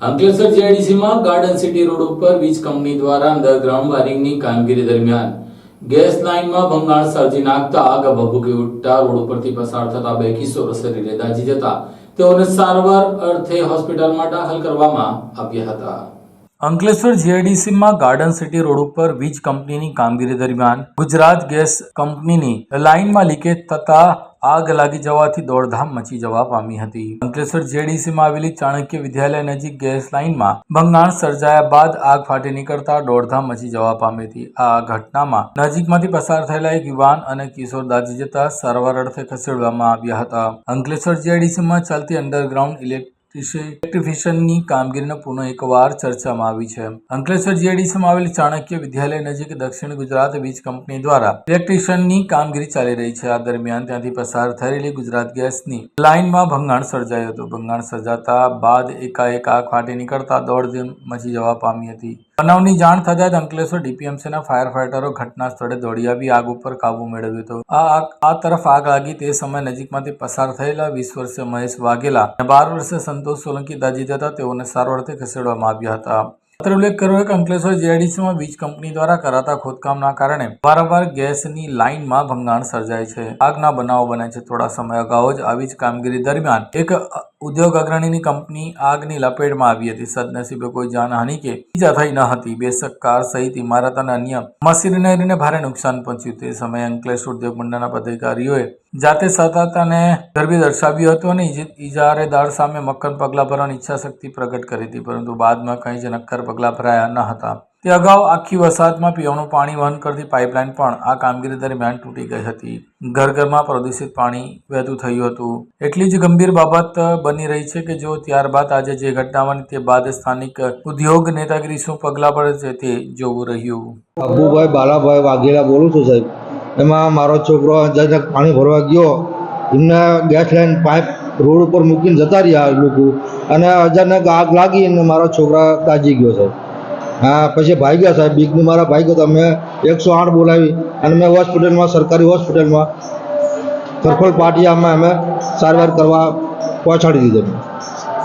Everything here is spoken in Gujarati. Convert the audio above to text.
અંકલેશ્વર જીઆઈડીસીમાં ગાર્ડન સિટી રોડ ઉપર વીજ કંપની દ્વારા અંડરગ્રાઉન્ડ વાયરિંગની કામગીરી દરમિયાન ગેસ લાઇનમાં ભંગાણ સર્જી નાખતા આગ ભભૂકી ઉઠતા રોડ ઉપરથી પસાર થતા બે કિસ્સો શરીરે દાઝી જતા તેઓને સારવાર અર્થે હોસ્પિટલમાં દાખલ કરવામાં આવ્યા હતા. અંકલેશ્વર જીઆઈડીસીમાં ગાર્ડન સિટી રોડ ઉપર વીજ કંપનીની કામગીરી દરમિયાન ગુજરાત ગેસ કંપનીની લાઇનમાં લીકેજ થતા આગ લાગી જવાથી દોડધામ મચી જવા પામી હતી. અંકલેશ્વર જીઆઈડીસીમાં આવેલી ચાણક્ય વિદ્યાલય નજીક ગેસ લાઇનમાં ભંગાણ સર્જાયા બાદ આગ ફાટી નીકળતા દોડધામ મચી જવા પામી હતી. આ ઘટનામાં નજીકમાંથી પસાર થયેલા એક યુવાન અને કિશોર દાજી જતા સારવાર અર્થે ખસેડવામાં આવ્યા હતા. અંકલેશ્વર જીઆઈડીસીમાં ચાલતી અંડરગ્રાઉન્ડ ઇલેક્ટ્રિક ઇલેક્ટ્રિફિકેશનની કામગીરીને પુનઃ એકવાર ચર્ચામાં આવી છે. અંકલેશ્વર જીઆઈડીસીમાં આવેલી ચાણક્ય વિદ્યાલય નજીક દક્ષિણ ગુજરાત વીજ કંપની દ્વારા ઇલેક્ટ્રિશિયનની કામગીરી ચાલી રહી છે. આ દરમિયાન ત્યાંથી પસાર થયેલી ગુજરાત ગેસની લાઇનમાં ભંગાણ સર્જાયું હતું. ભંગાણ સર્જાતા બાદ એકાએક આગ ફાટી નીકળતા દોડધામ મચી જવા પામી હતી. બનાવની જાણ થતાં જ અંકલેશ્વર ડીપીએમસીના ફાયર ફાઇટરો ઘટના સ્થળે દોડી આવી આગ ઉપર કાબુ મેળવ્યો હતો. આ આગ આ તરફ આગ લાગી તે સમયે નજીકમાંથી પસાર થયેલા વીસ વર્ષીય મહેશ વાઘેલા બાર વર્ષીય સંતોષ સોલંકી દાજી જતા તેઓને સારવારથી ખસેડવામાં આવ્યા હતા. અત્રે ઉલ્લેખ કર્યો કે અંકલેશ્વર જીઆઈડીસીમાં વીજ કંપની દ્વારા કરાતા ખોદકામના કારણે વારંવાર ગેસની લાઇનમાં ભંગાણ સર્જાય છે. આગના બનાવો બને છે થોડા સમય અગાઉ જ. આવી જ કામગીરી દરમિયાન એક ઉદ્યોગ અગ્રણીની કંપની આગની લપેટમાં આવી હતી. સદનસીબે કોઈ જાનહાનિ કે ઈજા થઈ ન હતી. બેશક કાર સહિત ઇમારત અને અન્ય મશીનરીને ભારે નુકસાન પહોંચ્યું. તે સમયે અંકલેશ્વર ઉદ્યોગ મંડળના પદાધિકારીઓએ જાતે સતત અને ગરબી દર્શાવ્યું હતું અને ઇજારે ઇજારેદાર સામે મક્કમ પગલાં ભરવાની ઈચ્છાશક્તિ પ્રગટ કરી હતી. પરંતુ બાદમાં કંઈ જ નક્કર પગલાં ભરાયા ન હતા. તે અગાઉ આખી વરસાદમાં પીવાનું પાણી વહન કરતી પાઇપલાઇન પણ આ કામગીરી દરમિયાન તૂટી ગઈ હતી. ઘર ઘરમાં પ્રદૂષિત પાણી વહેતું થયું હતું. એટલી જ ગંભીર બાબત બની રહી છે કે જો ત્યારબાદ આજે જે ઘટના બની તે બાદ સ્થાનિક ઉદ્યોગ નેતાગીરી શું પગલાં પડે છે તે જોવું રહ્યું. અબુભાઈ બાલાભાઈ વાઘેલા બોલું છું સાહેબ. એમાં મારો છોકરો પાણી ભરવા ગયો. એમને ગેસ લાઈન પાઇપ રોડ ઉપર મૂકીને જતા રહ્યા લોકો. અને અચાનક આગ લાગી અને મારો છોકરા દાજી ગયો સાહેબ. હા, પછી ભાઈ ગયા સાહેબ, બીકની મારા ભાઈ ગયો અમે એકસો આઠ બોલાવી અને મેં હોસ્પિટલમાં, સરકારી હોસ્પિટલમાં સરખોલ પાટિયામાં અમે સારવાર કરવા પહોંચાડી દીધો.